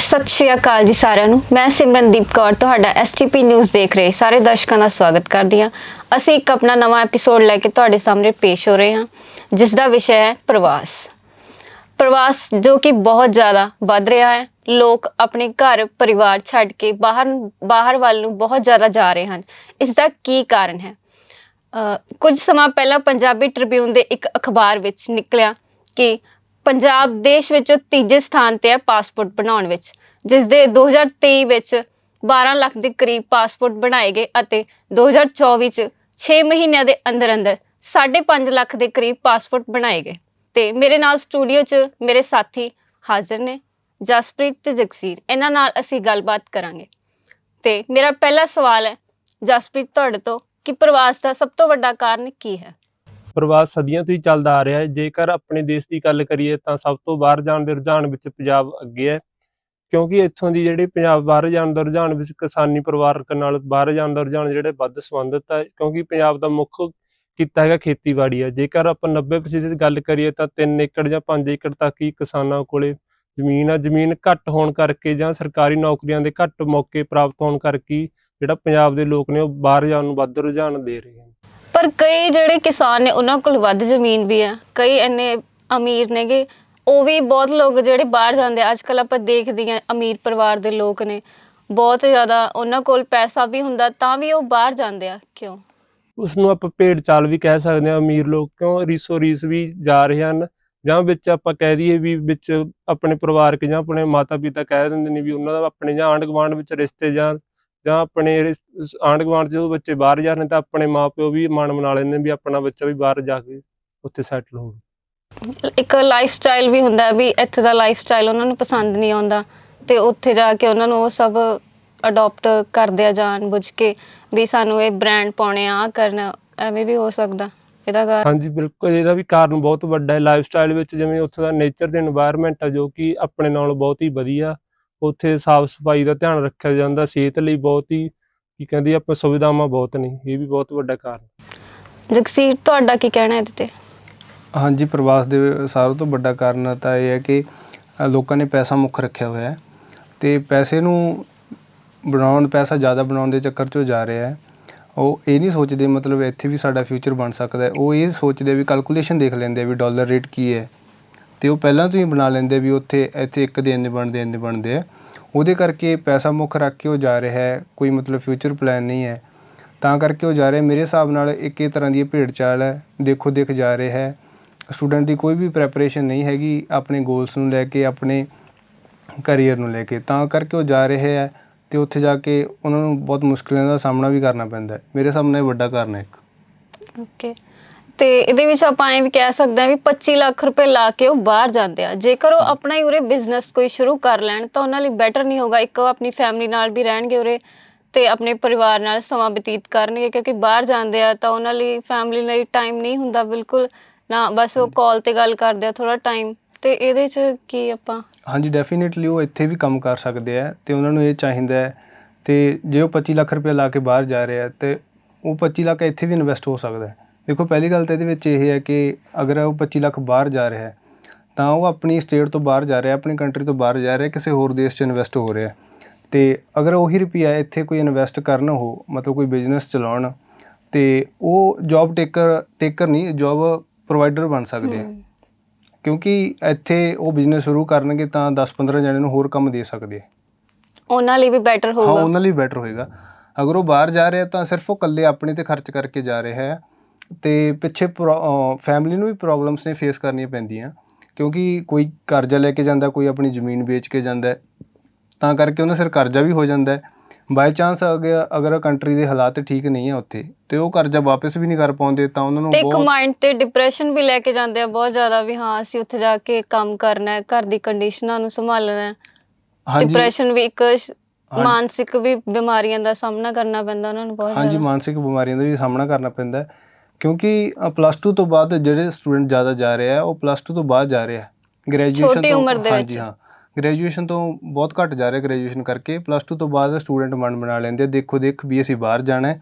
ਸਤਿ ਸ਼੍ਰੀ ਅਕਾਲ ਜੀ ਸਾਰਿਆਂ ਨੂੰ। ਮੈਂ ਸਿਮਰਨਦੀਪ ਕੌਰ, ਤੁਹਾਡਾ ਐਸਟੀਪੀ ਨਿਊਜ਼ ਦੇਖ ਰਹੇ ਸਾਰੇ ਦਰਸ਼ਕਾਂ ਦਾ ਸਵਾਗਤ ਕਰਦੀ ਹਾਂ। ਅਸੀਂ ਇੱਕ ਆਪਣਾ ਨਵਾਂ ਐਪੀਸੋਡ ਲੈ ਕੇ ਤੁਹਾਡੇ ਸਾਹਮਣੇ ਪੇਸ਼ ਹੋ ਰਹੇ ਹਾਂ ਜਿਸ ਦਾ ਵਿਸ਼ਾ ਹੈ ਪ੍ਰਵਾਸ। ਪ੍ਰਵਾਸ ਜੋ ਕਿ ਬਹੁਤ ਜ਼ਿਆਦਾ ਵੱਧ ਰਿਹਾ ਹੈ। ਲੋਕ ਆਪਣੇ ਘਰ, ਪਰਿਵਾਰ ਛੱਡ ਕੇ ਬਾਹਰ ਬਾਹਰ ਵੱਲ ਨੂੰ ਬਹੁਤ ਜ਼ਿਆਦਾ ਜਾ ਰਹੇ ਹਨ। ਇਸ ਦਾ ਕੀ ਕਾਰਨ ਹੈ? ਕੁਝ ਸਮਾਂ ਪਹਿਲਾਂ ਪੰਜਾਬੀ ਟ੍ਰਿਬਿਊਨ ਦੇ ਇੱਕ ਅਖਬਾਰ ਵਿੱਚ ਨਿਕਲਿਆ ਕਿ ਪੰਜਾਬ ਦੇਸ਼ ਵਿੱਚ ਤੀਜੇ ਸਥਾਨ ਤੇ ਹੈ ਪਾਸਪੋਰਟ ਬਣਾਉਣ ਵਿੱਚ ਜਿਸ ਦੇ 2023 ਵਿੱਚ 12 ਲੱਖ ਦੇ ਕਰੀਬ ਪਾਸਪੋਰਟ ਬਣਾਏ ਗਏ ਅਤੇ 2024 ਚ 6 ਮਹੀਨਿਆਂ ਦੇ ਅੰਦਰ ਅੰਦਰ 5.5 ਲੱਖ ਦੇ ਕਰੀਬ ਪਾਸਪੋਰਟ ਬਣਾਏ ਗਏ। ਤੇ ਮੇਰੇ ਨਾਲ ਸਟੂਡੀਓ 'ਚ ਮੇਰੇ ਸਾਥੀ ਹਾਜ਼ਰ ਨੇ, ਜਸਪ੍ਰੀਤ ਤੇ ਜਗਸੀਰ। ਇਹਨਾਂ ਨਾਲ ਅਸੀਂ ਗੱਲਬਾਤ ਕਰਾਂਗੇ। ਤੇ ਮੇਰਾ ਪਹਿਲਾ ਸਵਾਲ ਹੈ, ਜਸਪ੍ਰੀਤ, ਤੁਹਾਡੇ ਤੋਂ ਕਿ ਪ੍ਰਵਾਸ ਦਾ ਸਭ ਤੋਂ ਵੱਡਾ ਕਾਰਨ ਕੀ ਹੈ? ਪ੍ਰਵਾਸ ਸਦੀਆਂ ਤੋਂ ਹੀ ਚੱਲਦਾ ਆ ਰਿਹਾ ਹੈ। ਜੇਕਰ ਆਪਣੇ ਦੇਸ਼ ਦੀ ਗੱਲ ਕਰੀਏ ਤਾਂ ਸਭ ਤੋਂ ਬਾਹਰ ਜਾਣ ਦੇ ਰੁਝਾਨ ਵਿੱਚ ਪੰਜਾਬ ਅੱਗੇ ਹੈ। ਕਿਉਂਕਿ ਇੱਥੋਂ ਦੀ ਜਿਹੜੀ ਪੰਜਾਬ ਬਾਹਰ ਜਾਣ ਦਾ ਰੁਝਾਨ ਵਿੱਚ ਕਿਸਾਨੀ ਪਰਿਵਾਰਕ ਨਾਲ ਬਾਹਰ ਜਾਣ ਦਾ ਰੁਝਾਨ ਜਿਹੜੇ ਵੱਧ ਸੰਬੰਧਿਤ ਹੈ, ਕਿਉਂਕਿ ਪੰਜਾਬ ਦਾ ਮੁੱਖ ਕਿੱਤਾ ਹੈਗਾ ਖੇਤੀਬਾੜੀ ਹੈ। ਜੇਕਰ ਆਪਾਂ 90% ਦੀ ਗੱਲ ਕਰੀਏ ਤਾਂ 3 ਏਕੜ ਜਾਂ 5 ਏਕੜ ਤੱਕ ਹੀ ਕਿਸਾਨਾਂ ਕੋਲੇ ਜ਼ਮੀਨ ਆ। ਜ਼ਮੀਨ ਘੱਟ ਹੋਣ ਕਰਕੇ ਜਾਂ ਸਰਕਾਰੀ ਨੌਕਰੀਆਂ ਦੇ ਘੱਟ ਮੌਕੇ ਪ੍ਰਾਪਤ ਹੋਣ ਕਰਕੇ ਜਿਹੜਾ ਪੰਜਾਬ ਦੇ ਲੋਕ ਨੇ ਉਹ ਬਾਹਰ ਜਾਣ ਨੂੰ ਵੱਧ ਰੁਝਾਨ ਦੇ ਰਹੇ ਹਨ। ਪਰ ਕਈ ਜਿਹੜੇ ਕਿਸਾਨ ਨੇ, ਉਹਨਾਂ ਕੋਲ ਵੱਧ ਜ਼ਮੀਨ ਵੀ ਹੈ। ਕਈ ਇੰਨੇ ਅਮੀਰ ਨੇਗੇ, ਉਹ ਵੀ ਬਹੁਤ ਲੋਕ ਜਿਹੜੇ ਬਾਹਰ ਜਾਂਦੇ ਆ। ਅੱਜ ਕੱਲ ਆਪਾਂ ਦੇਖਦੇ ਹਾਂ, ਅਮੀਰ ਪਰਿਵਾਰ ਦੇ ਲੋਕ ਨੇ। ਬਹੁਤ ਜ਼ਿਆਦਾ ਉਹਨਾਂ ਕੋਲ ਪੈਸਾ ਵੀ ਹੁੰਦਾ, ਤਾਂ ਵੀ ਉਹ ਬਾਹਰ ਜਾਂਦੇ ਆ। ਕਿਉਂ? ਉਸ ਨੂੰ ਆਪਾਂ ਭੇਡ ਚਾਲ ਵੀ ਕਹਿ ਸਕਦੇ ਹਾਂ, ਅਮੀਰ ਲੋਕ। ਕਿਉਂ? ਰੀਸੋ ਰੀਸ ਵੀ ਜਾ ਰਹੇ ਹਨ। ਜਾਂ ਵਿੱਚ ਆਪਾਂ ਕਹਿ ਦਈਏ ਵੀ ਵਿੱਚ ਆਪਣੇ ਪਰਿਵਾਰਕ ਜਾਂ ਆਪਣੇ ਮਾਤਾ ਪਿਤਾ ਕਹਿ ਦਿੰਦੇ ਨੇ ਵੀ ਉਹਨਾਂ ਦਾ ਆਪਣੇ ਜਾਂ ਆਂਢ ਗੁਆਂਢ ਵਿੱਚ ਰਿਸ਼ਤੇ ਜਾਂ ਜਾਂ ਆਪਣੇ ਆਂਢ ਗੁਆਂਢ ਜਦੋਂ ਬੱਚੇ ਬਾਹਰ ਜਾ ਰਹੇ ਤਾਂ ਆਪਣੇ ਮਾਪਿਓ ਵੀ ਮਨ ਬਣਾ ਲੈਂਦੇ ਵੀ ਆਪਣਾ ਬੱਚਾ ਵੀ ਬਾਹਰ ਜਾ ਕੇ ਉੱਥੇ ਸੈਟਲ ਹੋ ਇੱਕ ਲਾਈਫ ਸਟਾਈਲ ਵੀ ਹੁੰਦਾ ਵੀ ਇੱਥੇ ਦਾ ਲਾਈਫ ਸਟਾਈਲ ਉਹਨਾਂ ਨੂੰ ਪਸੰਦ ਨਹੀਂ ਆਉਂਦਾ ਤੇ ਉੱਥੇ ਜਾ ਕੇ ਉਹਨਾਂ ਨੂੰ ਉਹ ਸਭ ਅਡਾਪਟ ਕਰਦੇ ਆ ਜਾਣ ਬੁੱਝ ਕੇ ਵੀ ਸਾਨੂੰ ਇਹ ਬ੍ਰਾਂਡ ਪਾਉਣੇ ਆ ਕਰਨਾ ਐਵੇਂ ਵੀ ਹੋ ਸਕਦਾ। ਇਹਦਾ ਕਾਰਨ ਹਾਂਜੀ ਬਿਲਕੁਲ। ਇਹਦਾ ਵੀ ਕਾਰਨ ਬਹੁਤ ਵੱਡਾ ਹੈ। ਲਾਈਫ ਸਟਾਈਲ ਵਿੱਚ ਜਿਵੇਂ ਉੱਥੇ ਦਾ ਨੇਚਰ ਤੇ এনवायरमेंट ਆ ਜੋ ਕਿ ਆਪਣੇ ਨਾਲ ਬਹੁਤ ਹੀ ਵਧੀਆ ਉੱਥੇ ਸਾਫ਼ ਸਫ਼ਾਈ ਦਾ ਧਿਆਨ ਰੱਖਿਆ ਜਾਂਦਾ ਸਿਹਤ ਲਈ ਬਹੁਤ ਹੀ ਕੀ ਕਹਿੰਦੀ ਆਪਾਂ ਸੁਵਿਧਾਵਾਂ ਬਹੁਤ ਨੇ ਇਹ ਵੀ ਬਹੁਤ ਵੱਡਾ ਕਾਰਨ। ਜਗਸੀਰ ਤੁਹਾਡਾ ਕੀ ਕਹਿਣਾ ਇਹਦੇ ਤੇ? ਹਾਂਜੀ ਪ੍ਰਵਾਸ ਦੇ ਸਾਰਿਆਂ ਤੋਂ ਵੱਡਾ ਕਾਰਨ ਤਾਂ ਇਹ ਹੈ ਕਿ ਲੋਕਾਂ ਨੇ ਪੈਸਾ ਮੁੱਖ ਰੱਖਿਆ ਹੋਇਆ ਹੈ ਤੇ ਪੈਸੇ ਨੂੰ ਬਣਾਉਣ ਪੈਸਾ ਜ਼ਿਆਦਾ ਬਣਾਉਣ ਦੇ ਚੱਕਰ 'ਚ ਜਾ ਰਿਹਾ ਹੈ। ਉਹ ਇਹ ਨਹੀਂ ਸੋਚਦੇ ਮਤਲਬ ਇੱਥੇ ਵੀ ਸਾਡਾ ਫਿਊਚਰ ਬਣ ਸਕਦਾ ਹੈ। ਉਹ ਇਹ ਸੋਚਦੇ ਵੀ ਕੈਲਕੂਲੇਸ਼ਨ ਦੇਖ ਲੈਂਦੇ ਆ ਵੀ ਡਾਲਰ ਰੇਟ ਕੀ ਹੈ। ਅਤੇ ਉਹ ਪਹਿਲਾਂ ਤੋਂ ਹੀ ਬਣਾ ਲੈਂਦੇ ਵੀ ਉੱਥੇ, ਇੱਥੇ ਇੱਕ ਦੇ ਇੰਨੇ ਬਣਦੇ ਇੰਨੇ ਬਣਦੇ ਹੈ ਉਹਦੇ ਕਰਕੇ ਪੈਸਾ ਮੁੱਖ ਰੱਖ ਕੇ ਉਹ ਜਾ ਰਿਹਾ ਹੈ, ਕੋਈ ਮਤਲਬ ਫਿਊਚਰ ਪਲੈਨ ਨਹੀਂ ਹੈ। ਤਾਂ ਕਰਕੇ ਉਹ ਜਾ ਰਿਹਾ, ਮੇਰੇ ਹਿਸਾਬ ਨਾਲ ਇੱਕ ਇਹ ਤਰ੍ਹਾਂ ਦੀ ਇਹ ਭੇਡ ਚਾਲ ਹੈ, ਦੇਖੋ ਦੇਖ ਜਾ ਰਿਹਾ ਹੈ। ਸਟੂਡੈਂਟ ਦੀ ਕੋਈ ਵੀ ਪ੍ਰੈਪਰੇਸ਼ਨ ਨਹੀਂ ਹੈਗੀ, ਆਪਣੇ ਗੋਲਸ ਨੂੰ ਲੈ ਕੇ, ਆਪਣੇ ਕੈਰੀਅਰ ਨੂੰ ਲੈ ਕੇ। ਤਾਂ ਕਰਕੇ ਉਹ ਜਾ ਰਹੇ ਹੈ ਅਤੇ ਉੱਥੇ ਜਾ ਕੇ ਉਹਨਾਂ ਨੂੰ ਬਹੁਤ ਮੁਸ਼ਕਿਲਾਂ ਦਾ ਸਾਹਮਣਾ ਵੀ ਕਰਨਾ ਪੈਂਦਾ ਹੈ। ਮੇਰੇ ਸਾਹਮਣੇ ਇਹ ਵੱਡਾ ਕਾਰਨ ਹੈ ਇੱਕ। ਓਕੇ ਤੇ ਇਹਦੇ ਵਿੱਚ ਆਪਾਂ ਐਂ ਵੀ ਕਹਿ ਸਕਦੇ ਹਾਂ ਵੀ 25 ਲੱਖ ਰੁਪਏ ਲਾ ਕੇ ਉਹ ਬਾਹਰ ਜਾਂਦੇ ਆ। ਜੇਕਰ ਉਹ ਆਪਣਾ ਹੀ ਉਰੇ ਬਿਜ਼ਨਸ ਕੋਈ ਸ਼ੁਰੂ ਕਰ ਲੈਣ, ਤਾਂ ਉਹਨਾਂ ਲਈ ਬੈਟਰ ਨਹੀਂ ਹੋਗਾ ਇੱਕ ਉਹ ਆਪਣੀ ਫੈਮਿਲੀ ਨਾਲ ਵੀ ਰਹਿਣਗੇ ਉਰੇ ਤੇ ਆਪਣੇ ਪਰਿਵਾਰ ਨਾਲ ਸਮਾਂ ਬਤੀਤ ਕਰਨਗੇ, ਕਿਉਂਕਿ ਬਾਹਰ ਜਾਂਦੇ ਆ ਤਾਂ ਉਹਨਾਂ ਲਈ ਫੈਮਿਲੀ ਲਈ ਟਾਈਮ ਨਹੀਂ ਹੁੰਦਾ ਬਿਲਕੁਲ। ਨਾ, ਬਸ ਉਹ ਕਾਲ ਤੇ ਗੱਲ ਕਰਦੇ ਆ ਥੋੜਾ ਟਾਈਮ ਤੇ ਇਹਦੇ 'ਚ ਕੀ ਆਪਾਂ? ਹਾਂਜੀ ਡੈਫੀਨਿਟਲੀ ਉਹ ਇੱਥੇ ਵੀ ਕੰਮ ਕਰ ਸਕਦੇ ਆ ਤੇ ਉਹਨਾਂ ਨੂੰ ਇਹ ਚਾਹੀਦਾ ਹੈ ਤੇ ਜੇ ਉਹ 25 ਲੱਖ ਰੁਪਏ ਲਾ ਕੇ ਬਾਹਰ ਜਾ ਰਿਹਾ ਆ ਤੇ ਉਹ 25 ਲੱਖ ਇੱਥੇ ਵੀ ਇਨਵੈਸਟ ਹੋ ਸਕਦਾ ਹੈ। ਦੇਖੋ ਪਹਿਲੀ ਗੱਲ ਤਾਂ ਇਹਦੇ ਵਿੱਚ ਇਹ ਹੈ ਕਿ ਅਗਰ ਉਹ 25 ਲੱਖ ਬਾਹਰ ਜਾ ਰਿਹਾ ਹੈ ਤਾਂ ਉਹ ਆਪਣੀ ਸਟੇਟ ਤੋਂ ਬਾਹਰ ਜਾ ਰਿਹਾ ਆਪਣੀ ਕੰਟਰੀ ਤੋਂ ਬਾਹਰ ਜਾ ਰਿਹਾ ਕਿਸੇ ਹੋਰ ਦੇਸ਼ 'ਚ ਇਨਵੈਸਟ ਹੋ ਰਿਹਾ ਤੇ ਅਗਰ ਉਹੀ ਰੁਪਈਆ ਇੱਥੇ ਕੋਈ ਇਨਵੈਸਟ ਕਰਨ ਉਹ ਮਤਲਬ ਕੋਈ ਬਿਜ਼ਨਸ ਚਲਾਉਣ ਤੇ ਉਹ ਜੌਬ ਟੇਕਰ ਟੇਕਰ ਨਹੀਂ ਜੌਬ ਪ੍ਰੋਵਾਈਡਰ ਬਣ ਸਕਦੇ ਆ ਕਿਉਂਕਿ ਇੱਥੇ ਉਹ ਬਿਜ਼ਨਸ ਸ਼ੁਰੂ ਕਰਨਗੇ ਤਾਂ 10-15 ਜਣਿਆਂ ਨੂੰ ਹੋਰ ਕੰਮ ਦੇ ਸਕਦੇ ਉਹਨਾਂ ਲਈ ਵੀ ਬੈਟਰ ਹਾਂ ਹੋਊਗਾ। ਉਹਨਾਂ ਲਈ ਬੈਟਰ ਹੋਏਗਾ। ਅਗਰ ਉਹ ਬਾਹਰ ਜਾ ਰਿਹਾ ਤਾਂ ਸਿਰਫ ਉਹ ਇਕੱਲੇ ਆਪਣੇ ਤੇ ਖਰਚ ਕਰਕੇ ਜਾ ਰਿਹਾ ਹੈ। ਤੇ ਪਿੱਛੇ ਫੈਮਿਲੀ ਨੂੰ ਵੀ ਪ੍ਰੋਬਲਮਸ ਨੇ ਫੇਸ ਕਰਨੀਆਂ ਪੈਂਦੀਆਂ। ਕਿਉਂਕਿ ਕੋਈ ਕਰਜ਼ਾ ਲੈ ਕੇ ਜਾਂਦਾ ਕੋਈ ਆਪਣੀ ਜ਼ਮੀਨ ਵੇਚ ਕੇ ਜਾਂਦਾ। ਤਾਂ ਕਰਕੇ ਉਹਨਾਂ ਸਿਰ ਕਰਜ਼ਾ ਵੀ ਹੋ ਜਾਂਦਾ ਬਾਈ ਚਾਂਸ ਅਗਰ ਅਗਰ ਕੰਟਰੀ ਦੇ ਹਾਲਾਤ ਠੀਕ ਨਹੀਂ ਹੈ ਉੱਥੇ ਤੇ ਉਹ ਕਰਜ਼ਾ ਵਾਪਸ ਵੀ ਨਹੀਂ ਕਰ ਪਾਉਂਦੇ ਤਾਂ ਉਹਨਾਂ ਨੂੰ ਤੇ ਬਹੁਤ ਮਾਈਂਡ ਤੇ ਡਿਪਰੈਸ਼ਨ ਵੀ ਲੈ ਕੇ ਜਾਂਦੇ ਆ ਬਹੁਤ ਜ਼ਿਆਦਾ ਵੀ ਹਾਂ ਅਸੀਂ ਉੱਥੇ ਜਾ ਕੇ ਕੰਮ ਕਰਨਾ ਹੈ ਘਰ ਦੀ ਕੰਡੀਸ਼ਨਾਂ ਨੂੰ ਸੰਭਾਲਣਾ ਹੈ। ਡਿਪਰੈਸ਼ਨ ਵੀ ਇੱਕ। ਮਾਨਸਿਕ ਵੀ ਬਿਮਾਰੀਆਂ ਦਾ ਸਾਹਮਣਾ ਕਰਨਾ ਪੈਂਦਾ ਉਹਨਾਂ ਨੂੰ ਬਹੁਤ ਹਾਂਜੀ ਮਾਨਸਿਕ ਬਿਮਾਰੀਆਂ ਦਾ ਵੀ ਸਾਹਮਣਾ ਕਰਨਾ ਪੈਂਦਾ ਹੈ। ਕਿਉਂਕਿ ਪਲੱਸ 2 ਤੋਂ ਬਾਅਦ ਜਿਹੜੇ ਸਟੂਡੈਂਟ ਜ਼ਿਆਦਾ ਜਾ ਰਹੇ ਆ ਉਹ ਪਲੱਸ 2 ਤੋਂ ਬਾਅਦ ਜਾ ਰਹੇ ਆ। ਗ੍ਰੈਜੂਏਸ਼ਨ ਦੇ ਹਾਂਜੀ। ਹਾਂ। ਗ੍ਰੈਜੂਏਸ਼ਨ ਤੋਂ ਬਹੁਤ ਘੱਟ ਜਾ ਰਿਹਾ ਗ੍ਰੈਜੂਏਸ਼ਨ ਕਰਕੇ। ਪਲੱਸ 2 ਤੋਂ ਬਾਅਦ ਸਟੂਡੈਂਟ ਮਨ ਬਣਾ ਲੈਂਦੇ ਆ, ਦੇਖੋ ਦੇਖ ਵੀ ਅਸੀਂ ਬਾਹਰ ਜਾਣਾ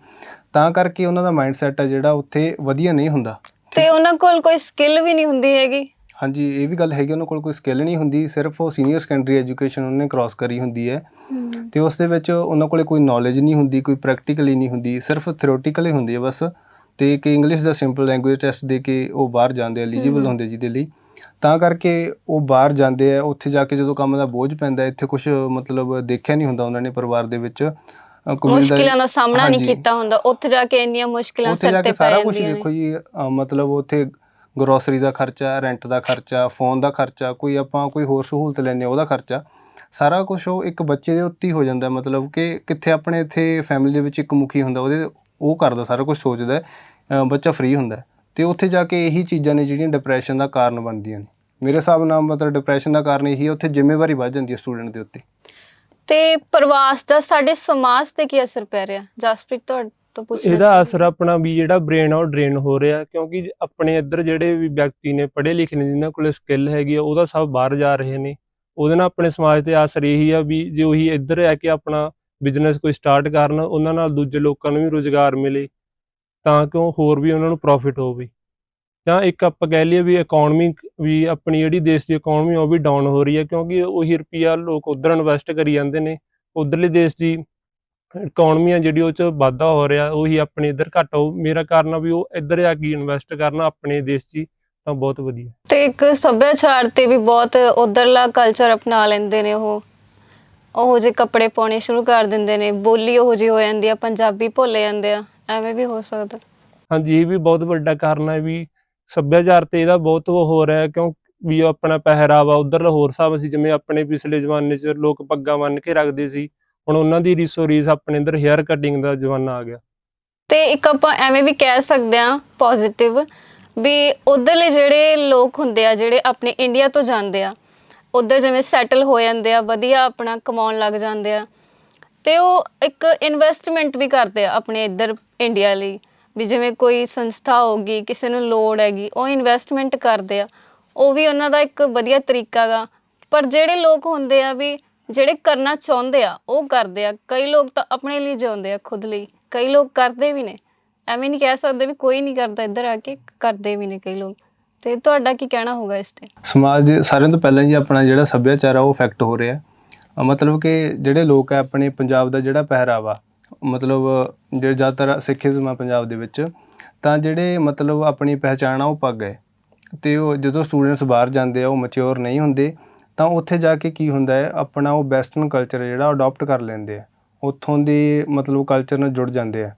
ਤਾਂ ਕਰਕੇ ਉਹਨਾਂ ਦਾ ਮਾਈਂਡ ਸੈਟ ਹੈ ਜਿਹੜਾ ਉੱਥੇ ਵਧੀਆ ਨਹੀਂ ਹੁੰਦਾ। ਤੇ ਉਹਨਾਂ ਕੋਲ ਕੋਈ ਸਕਿੱਲ ਵੀ ਨਹੀਂ ਹੁੰਦੀ ਹੈਗੀ। ਹਾਂਜੀ ਇਹ ਵੀ ਗੱਲ ਹੈਗੀ ਉਹਨਾਂ ਕੋਲ ਕੋਈ ਸਕਿੱਲ ਨਹੀਂ ਹੁੰਦੀ। ਸਿਰਫ ਉਹ ਸੀਨੀਅਰ ਸੈਕੰਡਰੀ ਐਜੂਕੇਸ਼ਨ ਉਹਨੇ ਕ੍ਰਾਸ ਕਰੀ ਹੁੰਦੀ ਹੈ। ਤੇ ਉਸ ਦੇ ਵਿੱਚ ਉਹਨਾਂ ਕੋਲੇ ਕੋਈ ਨੌਲੇਜ ਨਹੀਂ ਹੁੰਦੀ ਕੋਈ ਪ੍ਰੈਕਟੀਕਲੀ ਨਹੀਂ ਹੁੰਦੀ। ਸਿਰਫ ਥਿਓਰੀਟੀਕਲੀ ਹੁੰਦੀ ਹੈ ਬਸ। ਤੇ ਕਿ ਇੰਗਲਿਸ਼ ਦਾ ਸਿੰਪਲ ਲੈਂਗੁਏਜ ਟੈਸਟ ਦੇ ਕੇ ਉਹ ਬਾਹਰ ਜਾਂਦੇ ਐਲੀਜੀਬਲ। ਹੁੰਦੇ ਜਿਹਦੇ ਲਈ ਤਾਂ ਕਰਕੇ ਉਹ ਬਾਹਰ ਜਾਂਦੇ ਆ ਉੱਥੇ ਜਾ ਕੇ ਜਦੋਂ ਕੰਮ ਦਾ ਬੋਝ ਪੈਂਦਾ ਇੱਥੇ ਕੁਝ ਮਤਲਬ ਦੇਖਿਆ ਨਹੀਂ ਹੁੰਦਾ ਉਹਨਾਂ ਨੇ ਪਰਿਵਾਰ ਦੇ ਵਿੱਚ ਮੁਸ਼ਕਿਲਾਂ ਦਾ ਸਾਹਮਣਾ ਨਹੀਂ। ਕੀਤਾ ਹੁੰਦਾ ਉੱਥੇ ਜਾ ਕੇ ਇੰਨੀਆਂ ਮੁਸ਼ਕਿਲਾਂ ਸਿਰ ਤੇ ਪੈ ਸਾਰਾ ਕੁਝ ਜਾਂਦੀਆਂ ਦੇਖੋ ਜੀ ਮਤਲਬ ਉੱਥੇ ਗਰੋਸਰੀ ਦਾ ਖਰਚਾ ਰੈਂਟ ਦਾ ਖਰਚਾ ਫੋਨ ਦਾ ਖਰਚਾ ਕੋਈ ਆਪਾਂ ਕੋਈ ਹੋਰ ਸਹੂਲਤ ਹਾਂ ਉਹਦਾ ਖਰਚਾ ਸਾਰਾ ਕੁਝ ਉਹ ਇੱਕ ਬੱਚੇ ਦੇ ਉੱਤੇ ਹੀ ਹੋ ਜਾਂਦਾ ਮਤਲਬ ਕਿ ਕਿੱਥੇ ਆਪਣੇ ਇੱਥੇ ਫੈਮਿਲੀ ਦੇ ਵਿੱਚ ਇੱਕ ਮੁਖੀ ਹੁੰਦਾ ਉਹਦੇ ਉਹ ਕਰਦਾ ਸਾਰਾ ਕੁਝ ਸੋਚਦਾ ਬੱਚਾ ਫ੍ਰੀ ਹੁੰਦਾ। ਤੇ ਉੱਥੇ ਜਾ ਕੇ ਇਹੀ ਚੀਜ਼ਾਂ ਨੇ ਜਿਹੜੀਆਂ ਡਿਪਰੈਸ਼ਨ ਦਾ ਕਾਰਨ ਬਣਦੀਆਂ ਨੇ। ਮੇਰੇ ਹਿਸਾਬ ਨਾਲ ਮਤਲਬ ਡਿਪਰੈਸ਼ਨ ਦਾ ਕਾਰਨ ਇਹੀ ਹੈ ਉੱਥੇ ਜ਼ਿੰਮੇਵਾਰੀ ਵੱਧ ਜਾਂਦੀ ਹੈ ਸਟੂਡੈਂਟ ਦੇ ਉੱਤੇ। ਤੇ ਪ੍ਰਵਾਸ ਦਾ ਸਾਡੇ ਸਮਾਜ ਤੇ ਕੀ ਅਸਰ ਪੈ ਰਿਹਾ? ਜਸਪ੍ਰੀਤ ਤੁਹਾਡੇ ਤੋਂ ਪੁੱਛਣਾ ਇਹਦਾ ਅਸਰ ਆਪਣਾ ਵੀ ਜਿਹੜਾ ਬ੍ਰੇਨ ਆ ਉਹ ਡਰੇਨ ਹੋ ਰਿਹਾ ਕਿਉਂਕਿ ਆਪਣੇ ਇੱਧਰ ਜਿਹੜੇ ਵੀ ਵਿਅਕਤੀ ਨੇ ਪੜ੍ਹੇ ਲਿਖੇ ਨੇ ਜਿਨ੍ਹਾਂ ਕੋਲ ਸਕਿੱਲ ਹੈਗੀ ਆ ਉਹਦਾ ਸਭ ਬਾਹਰ ਜਾ ਰਹੇ ਨੇ। ਉਹਦੇ ਨਾਲ ਆਪਣੇ ਸਮਾਜ ਤੇ ਅਸਰ ਇਹੀ ਆ ਵੀ ਜੇ ਉਹੀ ਇੱਧਰ ਆ ਕੇ ਆਪਣਾ ਬਿਜ਼ਨਸ ਕੋਈ ਸਟਾਰਟ ਕਰਨ, ਉਹਨਾਂ ਨਾਲ ਦੂਜੇ ਲੋਕਾਂ ਨੂੰ ਵੀ ਰੁਜ਼ਗਾਰ ਮਿਲੇ, ਤਾਂ ਕਿ ਉਹ ਹੋਰ ਵੀ ਉਹਨਾਂ ਨੂੰ ਪ੍ਰੋਫਿਟ ਹੋਵੇ। ਜਾਂ ਇੱਕ ਆਪਾਂ ਕਹਿ ਲਈਏ ਵੀ ਇਕਨੋਮੀ ਵੀ ਆਪਣੀ ਜਿਹੜੀ ਦੇਸ਼ ਦੀ ਇਕਨੋਮੀ ਉਹ ਵੀ ਡਾਊਨ ਹੋ ਰਹੀ ਹੈ, ਕਿਉਂਕਿ ਉਹੀ ਰੁਪਈਆ ਲੋਕ ਉਧਰ ਇਨਵੈਸਟ ਕਰੀ ਜਾਂਦੇ ਨੇ। ਉਧਰਲੇ ਦੇਸ਼ ਦੀ ਇਕਨੋਮੀ ਆ ਜਿਹੜੀ ਉਹ ਚ ਵਾਧਾ ਹੋ ਰਿਹਾ, ਉਹੀ ਆਪਣੇ ਇੱਧਰ ਘੱਟ ਹੋ, ਮੇਰਾ ਕਾਰਨ ਆ ਵੀ ਉਹ ਇੱਧਰ ਆ ਕੇ ਇਨਵੈਸਟ ਕਰਨਾ, ਆਪਣੇ ਦੇਸ਼ 'ਚ ਹੀ ਤਾਂ ਬਹੁਤ ਵਧੀਆ। ਤੇ ਇੱਕ ਸੱਭਿਆਚਾਰ ਤੇ ਵੀ ਬਹੁਤ ਉਧਰਲਾ ਕਲਚਰ ਅਪਣਾ ਲੈਂਦੇ ਨੇ ਉਹ। ਉਹੋ ਜਿਹੇ ਕੱਪੜੇ ਪਾਉਣੇ ਸ਼ੁਰੂ ਕਰ ਦਿੰਦੇ ਨੇ ਬੋਲੀ ਉਹੋ ਜਿਹੀ ਹੋ ਜਾਂਦੀ ਆ ਪੰਜਾਬੀ ਭੁੱਲ ਜਾਂਦੇ ਆ ਐਵੇਂ ਵੀ ਹੋ ਸਕਦਾ। ਹਾਂਜੀ ਇਹ ਵੀ ਬਹੁਤ ਵੱਡਾ ਕਾਰਨ ਹੈ ਵੀ ਸੱਭਿਆਚਾਰ ਤੇ ਇਹਦਾ ਬਹੁਤ ਉਹ ਹੋ ਰਿਹਾ ਕਿਉਂ ਵੀ ਆਪਣਾ ਪਹਿਰਾਵਾ ਉਧਰ ਹੋਰ ਹਿਸਾਬ ਸੀ ਜਿਵੇਂ ਆਪਣੇ ਪਿਛਲੇ ਜ਼ਮਾਨੇ 'ਚ ਲੋਕ ਪੱਗਾਂ ਬੰਨ੍ਹ ਕੇ ਰੱਖਦੇ ਸੀ ਹੁਣ ਉਹਨਾਂ ਦੀ ਰੀਸੋ ਰੀਸ ਆਪਣੇ ਅੰਦਰ ਹੇਅਰ ਕਟਿੰਗ ਦਾ ਜ਼ਮਾਨਾ ਆ ਗਿਆ। ਤੇ ਇੱਕ ਆਪਾਂ ਐਵੇਂ ਵੀ ਕਹਿ ਸਕਦੇ ਆ ਪੋਜ਼ਿਟਿਵ ਵੀ ਉਧਰਲੇ ਜਿਹੜੇ ਲੋਕ ਹੁੰਦੇ ਆ ਜਿਹੜੇ ਆਪਣੇ ਇੰਡੀਆ ਤੋਂ ਜਾਂਦੇ ਆ ਉੱਧਰ ਜਿਵੇਂ ਸੈਟਲ ਹੋ ਜਾਂਦੇ ਆ, ਵਧੀਆ ਆਪਣਾ ਕਮਾਉਣ ਲੱਗ ਜਾਂਦੇ ਆ। ਤੇ ਉਹ ਇੱਕ ਇਨਵੈਸਟਮੈਂਟ ਵੀ ਕਰਦੇ ਆ ਆਪਣੇ ਇੱਧਰ ਇੰਡੀਆ ਲਈ। ਵੀ ਜਿਵੇਂ ਕੋਈ ਸੰਸਥਾ ਹੋਗੀ ਕਿਸੇ ਨੂੰ ਲੋੜ ਹੈਗੀ, ਉਹ ਇਨਵੈਸਟਮੈਂਟ ਕਰਦੇ ਆ। ਉਹ ਵੀ ਉਹਨਾਂ ਦਾ ਇੱਕ ਵਧੀਆ ਤਰੀਕਾ ਗਾ। ਪਰ ਜਿਹੜੇ ਲੋਕ ਹੁੰਦੇ ਆ ਵੀ ਜਿਹੜੇ ਕਰਨਾ ਚਾਹੁੰਦੇ ਆ, ਉਹ ਕਰਦੇ ਆ। ਕਈ ਲੋਕ ਤਾਂ ਆਪਣੇ ਲਈ ਜਿਉਂਦੇ ਆ ਖੁਦ ਲਈ। ਕਈ ਲੋਕ ਕਰਦੇ ਵੀ ਨੇ। ਐਵੇਂ ਨਹੀਂ ਕਹਿ ਸਕਦੇ ਵੀ ਕੋਈ ਨਹੀਂ ਕਰਦਾ ਇੱਧਰ ਆ ਕੇ, ਕਰਦੇ ਵੀ ਨੇ ਕਈ ਲੋਕ। ਤੇ ਤੁਹਾਡਾ ਕੀ ਕਹਿਣਾ ਹੋਗਾ ਇਸ ਤੇ? ਸਮਾਜ ਸਾਰਿਆਂ ਤੋਂ ਪਹਿਲਾਂ ਜੀ ਆਪਣਾ ਜਿਹੜਾ ਸੱਭਿਆਚਾਰ ਆ ਉਹ ਇਫੈਕਟ ਹੋ ਰਿਹਾ। ਅ, ਮਤਲਬ ਕਿ ਜਿਹੜੇ ਲੋਕ ਆ ਆਪਣੇ ਪੰਜਾਬ ਦਾ ਜਿਹੜਾ ਪਹਿਰਾਵਾ ਮਤਲਬ ਜਿਹੜੇ ਜ਼ਿਆਦਾਤਰ ਸਿੱਖੀਜ਼ਮ ਆ ਪੰਜਾਬ ਦੇ ਵਿੱਚ ਤਾਂ ਜਿਹੜੇ ਮਤਲਬ ਆਪਣੀ ਪਹਿਚਾਣ ਆ ਉਹ ਪੱਗ ਹੈ। ਤੇ ਉਹ ਜਦੋਂ ਸਟੂਡੈਂਟਸ ਬਾਹਰ ਜਾਂਦੇ ਆ ਉਹ ਮੈਚੁਰ ਨਹੀਂ ਹੁੰਦੇ ਤਾਂ ਉੱਥੇ ਜਾ ਕੇ ਕੀ ਹੁੰਦਾ ਹੈ ਆਪਣਾ ਉਹ ਵੈਸਟਰਨ ਕਲਚਰ ਜਿਹੜਾ ਅਡਾਪਟ ਕਰ ਲੈਂਦੇ ਆ। ਉੱਥੋਂ ਦੇ ਮਤਲਬ ਕਲਚਰ ਨਾਲ ਜੁੜ ਜਾਂਦੇ ਆ।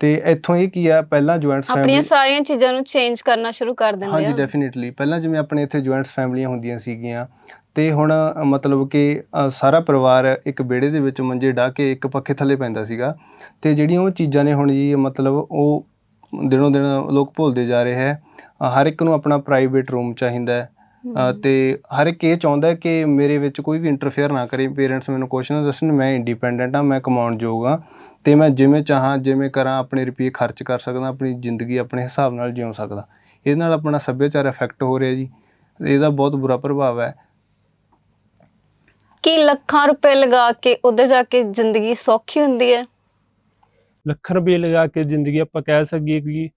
ਤੇ ਇੱਥੋਂ ਇਹ ਕੀ ਆ ਪਹਿਲਾਂ ਜੁਆਇੰਟਸ ਆਪਣੀਆਂ ਸਾਰੀਆਂ ਚੀਜ਼ਾਂ ਨੂੰ ਚੇਂਜ ਕਰਨਾ ਸ਼ੁਰੂ ਕਰ ਦਿੰਦੇ ਹਾਂਜੀ ਆ। ਡੈਫੀਨਿਟਲੀ ਪਹਿਲਾਂ ਜਿਵੇਂ ਆਪਣੇ ਇੱਥੇ ਜੁਆਇੰਟਸ ਫੈਮਲੀਆਂ ਹੁੰਦੀਆਂ ਸੀਗੀਆਂ ਤੇ ਹੁਣ ਅ, ਮਤਲਬ ਕਿ ਅ, ਸਾਰਾ ਪਰਿਵਾਰ ਇੱਕ ਵਿਹੜੇ ਦੇ ਵਿੱਚ ਮੰਜੇ ਢਾ ਕੇ ਇੱਕ ਪੱਖੇ ਥੱਲੇ ਪੈਂਦਾ ਸੀਗਾ। ਤੇ ਜਿਹੜੀਆਂ ਉਹ ਚੀਜ਼ਾਂ ਨੇ ਹੁਣ ਜੀ ਮਤਲਬ ਉਹ ਦਿਨੋਂ ਦਿਨ ਲੋਕ ਭੁੱਲਦੇ ਜਾ ਰਹੇ ਹੈ। ਅ, ਹਰ ਇੱਕ ਨੂੰ ਆਪਣਾ ਪ੍ਰਾਈਵੇਟ ਰੂਮ ਚਾਹੀਦਾ ਹੈ। ਤੇ ਹਰ ਇੱਕ ਇਹ ਚਾਹੁੰਦਾ ਕਿ ਮੇਰੇ ਵਿੱਚ ਕੋਈ ਵੀ ਇੰਟਰਫੇਅਰ ਨਾ ਕਰੇ ਪੇਰੈਂਟਸ ਮੈਨੂੰ ਕੁਛ ਨਾ ਦੱਸਣ ਮੈਂ ਇੰਡੀਪੈਂਡੈਂਟ ਹਾਂ ਮੈਂ ਕਮਾਉਣ ਯੋਗ ਹਾਂ ਤੇ ਮੈਂ ਜਿਵੇਂ ਚਾਹਾਂ ਜਿਵੇਂ ਕਰਾਂ ਆਪਣੇ ਰੁਪਏ ਖਰਚ ਕਰ ਸਕਦਾ ਆਪਣੀ ਜ਼ਿੰਦਗੀ ਆਪਣੇ ਹਿਸਾਬ ਨਾਲ ਜਿਉ ਸਕਦਾ। ਇਹਦੇ ਨਾਲ ਆਪਣਾ ਸੱਭਿਆਚਾਰ ਇਫੈਕਟ ਹੋ ਰਿਹਾ ਜੀ। ਇਹਦਾ ਬਹੁਤ ਬੁਰਾ ਪ੍ਰਭਾਵ ਹੈ। ਕੀ ਲੱਖਾਂ ਰੁਪਏ ਲਗਾ ਕੇ ਉਧਰ ਜਾ ਕੇ ਜ਼ਿੰਦਗੀ ਸੌਖੀ ਹੁੰਦੀ ਹੈ? ਲੱਖ ਰੁਪਏ ਲਗਾ ਕੇ ਜ਼ਿੰਦਗੀ ਆਪਾਂ ਕਹਿ ਸਕੀਏ ਕਿ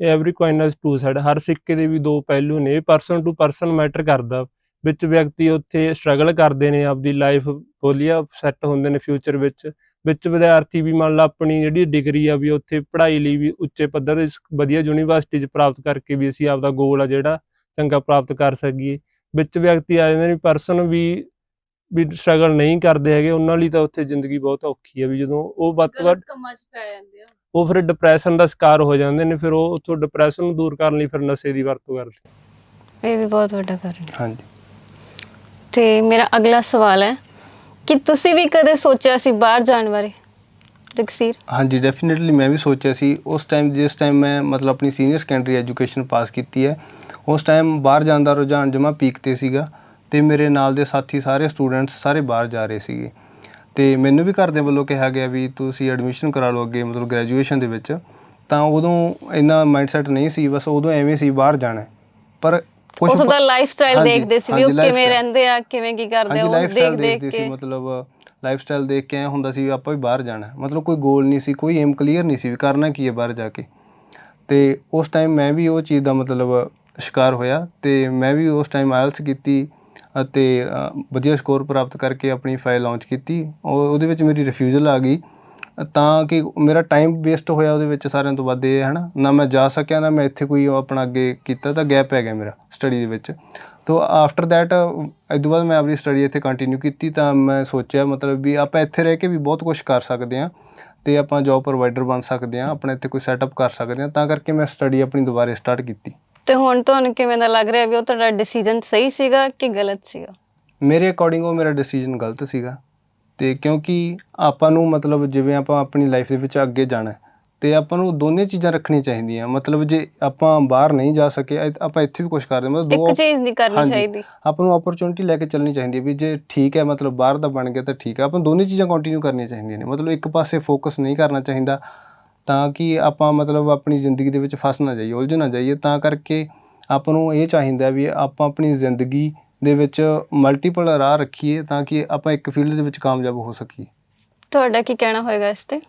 every coin has two side ਹਰ ਸਿੱਕੇ ਦੇ ਵੀ ਦੋ ਪਹਿਲੂ ਨੇ ਪਰਸਨ ਟੂ ਪਰਸਨ ਮੈਟਰ ਕਰਦਾ। ਵਿੱਚ ਵਿਅਕਤੀ ਉੱਥੇ ਸਟਰਗਲ ਕਰਦੇ ਨੇ, ਆਪਦੀ ਲਾਈਫ ਵਧੀਆ ਸੈੱਟ ਹੁੰਦੇ ਨੇ ਫਿਊਚਰ ਵਿੱਚ। ਵਿੱਚ ਵਿਦਿਆਰਥੀ ਵੀ ਮੰਨ ਲਾ ਆਪਣੀ ਜਿਹੜੀ ਡਿਗਰੀ ਆ ਵੀ ਉੱਥੇ ਪੜ੍ਹਾਈ ਲਈ ਵੀ ਉੱਚੇ ਪੱਧਰ ਦੇ ਵਧੀਆ ਯੂਨੀਵਰਸਿਟੀ 'ਚ ਪ੍ਰਾਪਤ ਕਰਕੇ ਵੀ ਅਸੀਂ ਆਪਦਾ ਗੋਲ ਆ ਜਿਹੜਾ ਚੰਗਾ ਪ੍ਰਾਪਤ ਕਰ ਸਕੀਏ। ਵਿੱਚ ਵਿਅਕਤੀ ਆ ਜਾਂਦੇ ਨੇ ਪਰਸਨ ਵੀ ਵੀ ਸਟਰਗਲ ਨਹੀਂ ਕਰਦੇ ਹੈਗੇ ਉਹਨਾਂ ਲਈ ਤਾਂ ਉੱਥੇ ਜ਼ਿੰਦਗੀ ਬਹੁਤ ਔਖੀ ਹੈ ਵੀ ਜਦੋਂ ਉਹ ਵੱਧ ਤੋਂ ਵੱਧ ਕੰਮਾਂ 'ਚ ਪੈ ਜਾਂਦੇ ਆ। ਉਹ ਫਿਰ ਡਿਪਰੈਸ਼ਨ ਦਾ ਸ਼ਿਕਾਰ ਹੋ ਜਾਂਦੇ ਨੇ ਫਿਰ ਉਹ ਉੱਥੋਂ ਡਿਪਰੈਸ਼ਨ ਨੂੰ ਦੂਰ ਕਰਨ ਲਈ ਫਿਰ ਨਸ਼ੇ ਦੀ ਵਰਤੋਂ ਕਰਦੇ ਇਹ ਵੀ ਬਹੁਤ ਵੱਡਾ ਕਾਰਨ ਹੈ। ਹਾਂਜੀ। ਤੇ ਮੇਰਾ ਅਗਲਾ ਸਵਾਲ ਹੈ ਕਿ ਤੁਸੀਂ ਵੀ ਕਦੇ ਸੋਚਿਆ ਸੀ ਬਾਹਰ ਜਾਣ ਬਾਰੇ ਤਕਸੀਰ ਹਾਂਜੀ ਡੈਫੀਨਿਟਲੀ ਮੈਂ ਵੀ ਸੋਚਿਆ ਸੀ। ਉਸ ਟਾਈਮ ਜਿਸ ਟਾਈਮ ਮੈਂ ਮਤਲਬ ਆਪਣੀ ਸੀਨੀਅਰ ਸੈਕੰਡਰੀ ਐਜੂਕੇਸ਼ਨ ਪਾਸ ਕੀਤੀ ਹੈ ਉਸ ਟਾਈਮ ਬਾਹਰ ਜਾਣ ਦਾ ਰੁਝਾਨ ਜਮਾ ਪੀਕ ਤੇ ਸੀਗਾ। ਤੇ ਮੇਰੇ ਨਾਲ ਦੇ ਸਾਥੀ ਸਾਰੇ ਸਟੂਡੈਂਟਸ ਸਾਰੇ ਬਾਹਰ ਜਾ ਰਹੇ ਸੀਗੇ ਤੇ ਮੈਨੂੰ ਵੀ ਘਰ ਦੇ ਵੱਲੋਂ ਕਿਹਾ ਗਿਆ ਵੀ ਤੁਸੀਂ ਐਡਮਿਸ਼ਨ ਕਰਾ ਲਓ ਅੱਗੇ ਮਤਲਬ ਗ੍ਰੈਜੂਏਸ਼ਨ ਦੇ ਵਿੱਚ ਤਾਂ ਉਦੋਂ ਇੰਨਾ ਮਾਈਂਡਸੈਟ ਨਹੀਂ ਸੀ ਬਸ ਉਦੋਂ ਐਵੇਂ ਸੀ ਬਾਹਰ ਜਾਣਾ। ਪਰ ਕੁਝ ਉਸ ਦਾ ਲਾਈਫ ਸਟਾਈਲ ਹਾਂਜੀ, ਦੇਖਦੇ ਸੀ ਵੀ ਉਹ ਕਿਵੇਂ। ਰਹਿੰਦੇ ਆ ਕਿਵੇਂ ਕੀ ਕਰਦੇ ਉਹ ਲਾਈਫਸਟਾਈਲ ਦੇਖ ਦੇਖ ਕੇ ਮਤਲਬ ਲਾਈਫਸਟਾਈਲ ਦੇਖ ਕੇ ਐ ਹੁੰਦਾ ਸੀ ਵੀ ਆਪਾਂ ਵੀ ਬਾਹਰ ਜਾਣਾ। ਮਤਲਬ ਕੋਈ ਗੋਲ ਨਹੀਂ ਸੀ ਕੋਈ ਏਮ ਕਲੀਅਰ ਨਹੀਂ ਸੀ ਵੀ ਕਰਨਾ ਕੀ ਹੈ ਬਾਹਰ ਜਾ ਕੇ ਤੇ ਉਸ ਟਾਈਮ ਮੈਂ ਵੀ ਉਹ ਚੀਜ਼ ਦਾ ਮਤਲਬ ਸ਼ਿਕਾਰ ਹੋਇਆ ਤੇ ਮੈਂ ਵੀ ਉਸ ਟਾਈਮ ਆਇਲਸ ਕੀਤੀ ਅਤੇ ਵਧੀਆ ਸਕੋਰ ਪ੍ਰਾਪਤ ਕਰਕੇ ਆਪਣੀ ਫਾਈਲ ਲਾਂਚ ਕੀਤੀ। ਉਹ, ਉਹਦੇ ਵਿੱਚ ਮੇਰੀ ਰਿਫਿਊਜ਼ਲ ਆ ਗਈ। ਤਾਂ ਕਿ ਮੇਰਾ ਟਾਈਮ ਵੇਸਟ ਹੋਇਆ ਉਹਦੇ ਵਿੱਚ ਸਾਰਿਆਂ ਤੋਂ ਵੱਧ ਇਹ ਹੈ ਨਾ ਨਾ ਮੈਂ ਜਾ ਸਕਿਆ, ਨਾ ਮੈਂ ਇੱਥੇ ਕੋਈ ਆਪਣਾ ਅੱਗੇ ਕੀਤਾ, ਤਾਂ ਗੈਪ ਪੈ ਗਿਆ ਮੇਰਾ ਸਟੱਡੀ ਦੇ ਵਿੱਚ। ਤੋ ਆਫਟਰ ਦੈਟ ਇਸ ਤੋਂ ਬਾਅਦ ਮੈਂ ਆਪਣੀ ਸਟੱਡੀ ਇੱਥੇ ਕੰਟੀਨਿਊ ਕੀਤੀ, ਤਾਂ ਮੈਂ ਸੋਚਿਆ ਮਤਲਬ ਵੀ ਆਪਾਂ ਇੱਥੇ ਰਹਿ ਕੇ ਵੀ ਬਹੁਤ ਕੁਝ ਕਰ ਸਕਦੇ ਹਾਂ ਤੇ ਆਪਾਂ ਜੌਬ ਪ੍ਰੋਵਾਈਡਰ ਬਣ ਸਕਦੇ ਹਾਂ, ਆਪਣੇ ਇੱਥੇ ਕੋਈ ਸੈਟਅਪ ਕਰ ਸਕਦੇ ਹਾਂ। ਤਾਂ ਕਰਕੇ ਮੈਂ ਸਟੱਡੀ ਆਪਣੀ ਦੁਬਾਰੇ ਸਟਾਰਟ ਕੀਤੀ। ਤੇ ਹੁਣ ਤੁਹਾਨੂੰ ਕਿਵੇਂ ਦਾ ਲੱਗ ਰਿਹਾ ਵੀ ਉਹ ਤੁਹਾਡਾ ਡਿਸੀਜਨ ਸਹੀ ਸੀਗਾ ਕਿ ਗਲਤ ਸੀਗਾ ਮੇਰੇ ਅਕੋਰਡਿੰਗ ਉਹ ਮੇਰਾ ਡਿਸੀਜਨ ਗਲਤ ਸੀਗਾ ਤੇ ਕਿਉਂਕਿ ਆਪਾਂ ਨੂੰ ਮਤਲਬ ਜਿਵੇਂ ਆਪਾਂ ਆਪਣੀ ਲਾਈਫ ਦੇ ਵਿੱਚ ਅੱਗੇ ਜਾਣਾ ਹੈ, ਤੇ ਆਪਾਂ ਨੂੰ ਦੋਨੇ ਚੀਜ਼ਾਂ ਰੱਖਣੀਆਂ ਚਾਹੀਦੀਆਂ ਮਤਲਬ ਜੇ ਆਪਾਂ ਬਾਹਰ ਨਹੀਂ ਜਾ ਸਕੇ ਆਪਾਂ ਇੱਥੇ ਵੀ ਕੁਝ ਕਰਦੇ ਹਾਂ। ਮਤਲਬ ਦੋ ਇੱਕ ਚੀਜ਼ ਨਹੀਂ ਕਰਨੀ ਹਾਂਜੀ। ਚਾਹੀਦੀ ਆਪਾਂ ਨੂੰ ਓਪਰਚੁਨਿਟੀ ਲੈ ਕੇ ਚੱਲਣੀ ਚਾਹੀਦੀ ਹੈ ਵੀ ਜੇ ਠੀਕ ਹੈ ਮਤਲਬ ਬਾਹਰ ਦਾ ਬਣ ਗਿਆ ਤਾਂ ਠੀਕ ਹੈ ਆਪਾਂ ਨੂੰ ਦੋਨੇ ਚੀਜ਼ਾਂ ਕੰਟੀਨਿਊ ਕਰਨੀਆਂ ਚਾਹੀਦੀਆਂ ਨੇ ਮਤਲਬ ਇੱਕ ਪਾਸੇ ਫੋਕਸ ਨਹੀਂ ਕਰਨਾ ਚਾਹੀਦਾ ਤਾਂ ਕਿ ਆਪਾਂ ਮਤਲਬ ਆਪਣੀ ਜ਼ਿੰਦਗੀ ਦੇ ਵਿੱਚ ਫਸ ਨਾ ਜਾਈਏ ਉਲਝ ਨਾ ਜਾਈਏ ਤਾਂ ਕਰਕੇ ਆਪਾਂ ਨੂੰ ਇਹ ਚਾਹੀਦਾ ਵੀ ਆਪਾਂ ਆਪਣੀ ਜ਼ਿੰਦਗੀ ਦੇ ਵਿੱਚ ਮਲਟੀਪਲ ਰਾਹ ਰੱਖੀਏ ਤਾਂ ਕਿ ਆਪਾਂ ਇੱਕ ਫੀਲਡ ਦੇ ਵਿੱਚ ਕਾਮਯਾਬ ਹੋ ਸਕੀਏ। ਤੁਹਾਡਾ ਕੀ ਕਹਿਣਾ ਹੋਏਗਾ ਇਸ ਤੇ?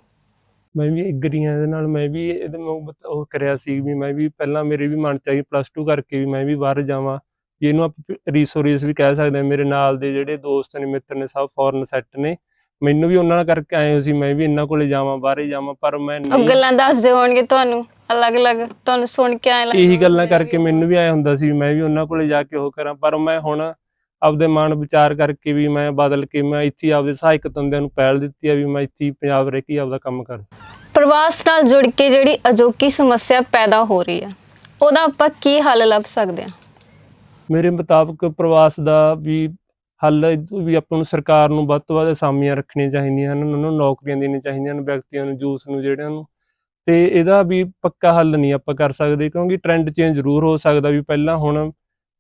ਮੈਂ ਵੀ ਐਗਰੀ ਹਾਂ ਇਹਦੇ ਨਾਲ ਮੈਂ ਵੀ ਇਹਦੇ ਨੂੰ ਮਤ- ਉਹ ਕਰਿਆ ਸੀ ਵੀ ਮੈਂ ਵੀ ਪਹਿਲਾਂ ਮੇਰੇ ਵੀ ਮਨ ਚ ਆਈ ਪਲੱਸ 2 ਕਰਕੇ ਵੀ ਮੈਂ ਵੀ ਬਾਹਰ ਜਾਵਾਂ। ਵੀ ਇਹਨੂੰ ਆਪਾਂ ਰੀਸੋਰਸ ਵੀ ਕਹਿ ਸਕਦੇ ਹਾਂ ਮੇਰੇ ਨਾਲ ਦੇ ਜਿਹੜੇ ਦੋਸਤ ਨੇ ਮਿੱਤਰ ਨੇ ਸਭ ਫੋਰਨ ਸੈੱਟ ਨੇ। ਮੈਨੂੰ ਵੀ ਉਹਨਾਂ ਕਰਕੇ ਆਏ ਹੋਏ ਸੀ ਮੈਂ ਵੀ ਇਹਨਾਂ ਕੋਲੇ ਜਾਵਾਂ ਬਾਹਰੇ ਜਾਵਾਂ ਪਰ ਮੈਂ ਉਹ ਨਹੀਂ ਗੱਲਾਂ ਦੱਸਦੇ ਹੋਣਗੇ ਤੁਹਾਨੂੰ ਅਲੱਗ-ਅਲੱਗ ਤੁਹਾਨੂੰ ਸੁਣ ਕੇ ਆਏ ਲੱਗਦਾ ਇਹੀ ਗੱਲਾਂ ਹੋਊਗਾ ਕਰਕੇ ਮੈਨੂੰ ਵੀ ਆਇਆ ਹੁੰਦਾ ਸੀ ਵੀ ਮੈਂ ਵੀ ਉਹਨਾਂ ਕੋਲੇ ਜਾ ਕੇ ਉਹ ਕਰਾਂ ਪਰ ਮੈਂ ਹੁਣ ਆਪਦੇ ਮਨ ਵਿਚਾਰ ਕਰਕੇ ਵੀ ਮੈਂ ਬਦਲ ਕੇ ਮੈਂ ਇੱਥੇ ਹੀ ਆਪਦੇ ਸਹਾਇਕ ਧੰਦਿਆਂ ਨੂੰ ਪਹਿਲ ਦਿੱਤੀ ਆ ਵੀ ਮੈਂ ਇੱਥੇ ਹੀ ਪੰਜਾਬ ਰਹਿ ਕੇ ਹੀ ਆਪਦਾ ਕੰਮ ਕਰ ਪ੍ਰਵਾਸ ਨਾਲ ਜੁੜ ਕੇ ਜਿਹੜੀ ਅਜੋਕੀ ਸਮੱਸਿਆ ਪੈਦਾ ਹੋ ਰਹੀ ਹੈ ਉਹਦਾ ਆਪਾਂ ਕੀ ਹੱਲ ਲੱਭ ਸਕਦੇ ਹਾਂ ਮੇਰੇ ਮੁਤਾਬਕ ਪ੍ਰਵਾਸ ਦਾ ਵੀ ਹੱਲ ਵੀ ਆਪਾਂ ਨੂੰ ਸਰਕਾਰ ਨੂੰ ਵੱਧ ਤੋਂ ਵੱਧ ਅਸਾਮੀਆਂ ਰੱਖਣੀਆਂ ਚਾਹੀਦੀਆਂ ਹਨ, ਉਹਨਾਂ ਨੂੰ ਨੌਕਰੀਆਂ ਦੇਣੀਆਂ ਚਾਹੀਦੀਆਂ ਹਨ, ਵਿਅਕਤੀਆਂ ਨੂੰ, ਜੂਸ ਨੂੰ, ਜਿਹੜਿਆਂ ਨੂੰ। ਤੇ ਇਹਦਾ ਵੀ ਪੱਕਾ ਹੱਲ ਨਹੀਂ ਆਪਾਂ ਕਰ ਸਕਦੇ, ਕਿਉਂਕਿ ਟ੍ਰੈਂਡ ਚੇਂਜ ਜ਼ਰੂਰ ਹੋ ਸਕਦਾ ਵੀ ਪਹਿਲਾਂ ਹੁਣ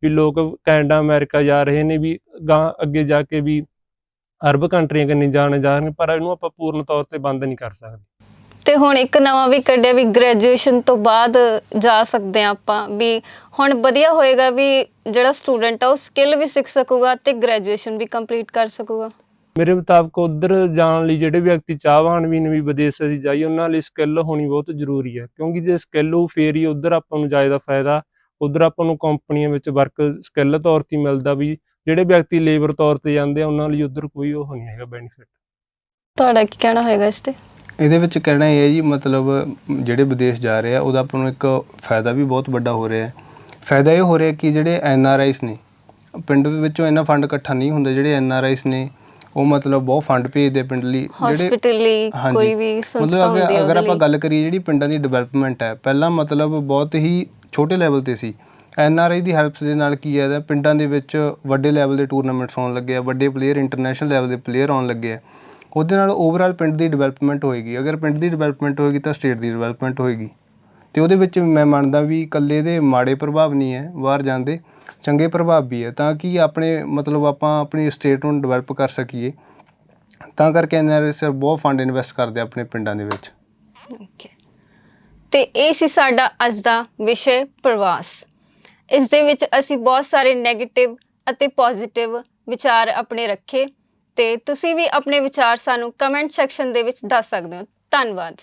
ਵੀ ਲੋਕ ਕੈਨੇਡਾ, ਅਮਰੀਕਾ ਜਾ ਰਹੇ ਨੇ ਵੀ ਗਾਂ ਅੱਗੇ ਜਾ ਕੇ ਵੀ ਅਰਬ ਕੰਟਰੀਆਂ ਕੰਨੀ ਜਾਣ ਰਹੇ ਪਰ ਇਹਨੂੰ ਆਪਾਂ ਪੂਰਨ ਤੌਰ ਤੇ ਬੰਦ ਨਹੀਂ ਕਰ ਸਕਦੇ। ਤੇ ਹੁਣ ਇੱਕ ਨਵਾਂ ਵੀ ਕੱਢਿਆ ਵੀ ਗ੍ਰੈਜੂਏਸ਼ਨ ਤੋਂ ਬਾਅਦ ਜਾ ਸਕਦੇ ਆ ਆਪਾਂ ਵੀ ਹੁਣ ਵਧੀਆ ਹੋਏਗਾ ਵੀ ਜਿਹੜਾ ਸਟੂਡੈਂਟ ਆ ਉਹ ਸਕਿੱਲ ਵੀ ਸਿੱਖ ਸਕੂਗਾ ਤੇ ਗ੍ਰੈਜੂਏਸ਼ਨ ਵੀ ਕੰਪਲੀਟ ਕਰ ਸਕੂਗਾ। ਮੇਰੇ ਮੁਤਾਬਕ ਉਧਰ ਜਾਣ ਲਈ ਜਿਹੜੇ ਵਿਅਕਤੀ ਚਾਹਵਾਨ ਵੀ ਨੇ ਵੀ ਵਿਦੇਸ਼ ਅਸੀਂ ਜਾਈਏ ਉਹਨਾਂ ਲਈ ਸਕਿੱਲ ਹੋਣੀ ਬਹੁਤ ਜ਼ਰੂਰੀ ਹੈ ਕਿਉਂਕਿ ਜੇ ਸਕਿੱਲ ਹੋ ਫੇਰ ਹੀ ਉਧਰ ਆਪਾਂ ਨੂੰ ਜ਼ਿਆਦਾ ਫਾਇਦਾ ਉਧਰ ਆਪਾਂ ਨੂੰ ਕੰਪਨੀਆਂ ਵਿੱਚ ਵਰਕ ਸਕਿੱਲ ਤੌਰ ਤੇ ਮਿਲਦਾ ਵੀ ਜਿਹੜੇ ਵਿਅਕਤੀ ਲੇਬਰ ਤੌਰ ਤੇ ਜਾਂਦੇ ਆ ਉਹਨਾਂ ਲਈ ਉਧਰ ਕੋਈ ਉਹ ਨਹੀਂ ਹੈਗਾ ਬੈਨੀਫਿਟ ਤੁਹਾਡਾ ਕੀ ਕਹਿਣਾ ਹੋਏਗਾ ਇਸ ਤੇ? ਇਹਦੇ ਵਿੱਚ ਕਹਿਣਾ ਇਹ ਹੈ ਜੀ ਮਤਲਬ ਜਿਹੜੇ ਵਿਦੇਸ਼ ਜਾ ਰਹੇ ਆ ਉਹਦਾ ਆਪਾਂ ਨੂੰ ਇੱਕ ਫਾਇਦਾ ਵੀ ਬਹੁਤ ਵੱਡਾ ਹੋ ਰਿਹਾ ਹੈ। ਫਾਇਦਾ ਇਹ ਹੋ ਰਿਹਾ ਕਿ ਜਿਹੜੇ ਐਨ ਆਰ ਆਈਸ ਨੇ ਪਿੰਡ ਦੇ ਵਿੱਚੋਂ ਇੰਨਾ ਫੰਡ ਇਕੱਠਾ ਨਹੀਂ ਹੁੰਦਾ ਜਿਹੜੇ ਐਨ ਆਰ ਆਈਸ ਨੇ ਉਹ ਮਤਲਬ ਬਹੁਤ ਫੰਡ ਭੇਜਦੇ ਪਿੰਡ ਲਈ ਜਿਹੜੇ ਹਸਪੀਟਲ ਲਈ। ਕੋਈ ਵੀ ਸੰਸਥਾ ਮਤਲਬ ਹੁੰਦੀ ਅਗਰ ਆਪਾਂ ਗੱਲ ਕਰੀਏ ਜਿਹੜੀ ਪਿੰਡਾਂ ਦੀ ਡਿਵੈਲਪਮੈਂਟ ਹੈ ਪਹਿਲਾਂ ਮਤਲਬ ਬਹੁਤ ਹੀ ਛੋਟੇ ਲੈਵਲ ਤੇ ਸੀ। N R I the help ਦੇ ਨਾਲ ਕੀ ਹੈ ਪਿੰਡਾਂ ਦੇ ਵਿੱਚ ਵੱਡੇ ਲੈਵਲ ਦੇ ਟੂਰਨਾਮੈਂਟਸ ਹੋਣ ਲੱਗੇ ਆ ਵੱਡੇ ਪਲੇਅਰ ਇੰਟਰਨੈਸ਼ਨਲ ਲੈਵਲ ਦੇ ਪਲੇਅਰ ਆਉਣ ਲੱਗੇ ਆ। ਉਹਦੇ ਨਾਲ ਓਵਰਆਲ ਪਿੰਡ ਦੀ ਡਿਵੈਲਪਮੈਂਟ ਹੋਏਗੀ। ਅਗਰ ਪਿੰਡ ਦੀ ਡਿਵੈਲਪਮੈਂਟ ਹੋਏਗੀ ਤਾਂ ਸਟੇਟ ਦੀ ਡਿਵੈਲਪਮੈਂਟ ਹੋਏਗੀ। ਅਤੇ ਉਹਦੇ ਵਿੱਚ ਮੈਂ ਮੰਨਦਾ ਵੀ ਇਕੱਲੇ ਦੇ ਮਾੜੇ ਪ੍ਰਭਾਵ ਨਹੀਂ ਹੈ, ਬਾਹਰ ਜਾਂਦੇ ਚੰਗੇ ਪ੍ਰਭਾਵ ਵੀ ਹੈ। ਤਾਂ ਕਿ ਆਪਣੇ ਮਤਲਬ ਆਪਾਂ ਆਪਣੀ ਸਟੇਟ ਨੂੰ ਡਿਵੈਲਪ ਕਰ ਸਕੀਏ। ਤਾਂ ਕਰਕੇ ਐਨਆਰਐਸ ਬਹੁਤ ਫੰਡ ਇਨਵੈਸਟ ਕਰਦੇ ਆਪਣੇ ਪਿੰਡਾਂ ਦੇ ਵਿੱਚ। ਓਕੇ ਤੇ ਇਹ ਸੀ ਸਾਡਾ ਅੱਜ ਦਾ ਵਿਸ਼ੇ ਪ੍ਰਵਾਸ। ਇਸ ਦੇ ਵਿੱਚ ਅਸੀਂ ਬਹੁਤ ਸਾਰੇ 네ਗੇਟਿਵ ਅਤੇ ਪੋਜ਼ਿਟਿਵ ਵਿਚਾਰ ਆਪਣੇ ਰੱਖੇ। ਤੇ ਤੁਸੀਂ ਵੀ ਆਪਣੇ ਵਿਚਾਰ ਸਾਨੂੰ ਕਮੈਂਟ ਸੈਕਸ਼ਨ ਦੇ ਵਿੱਚ ਦੱਸ ਸਕਦੇ ਹੋ। ਧੰਨਵਾਦ।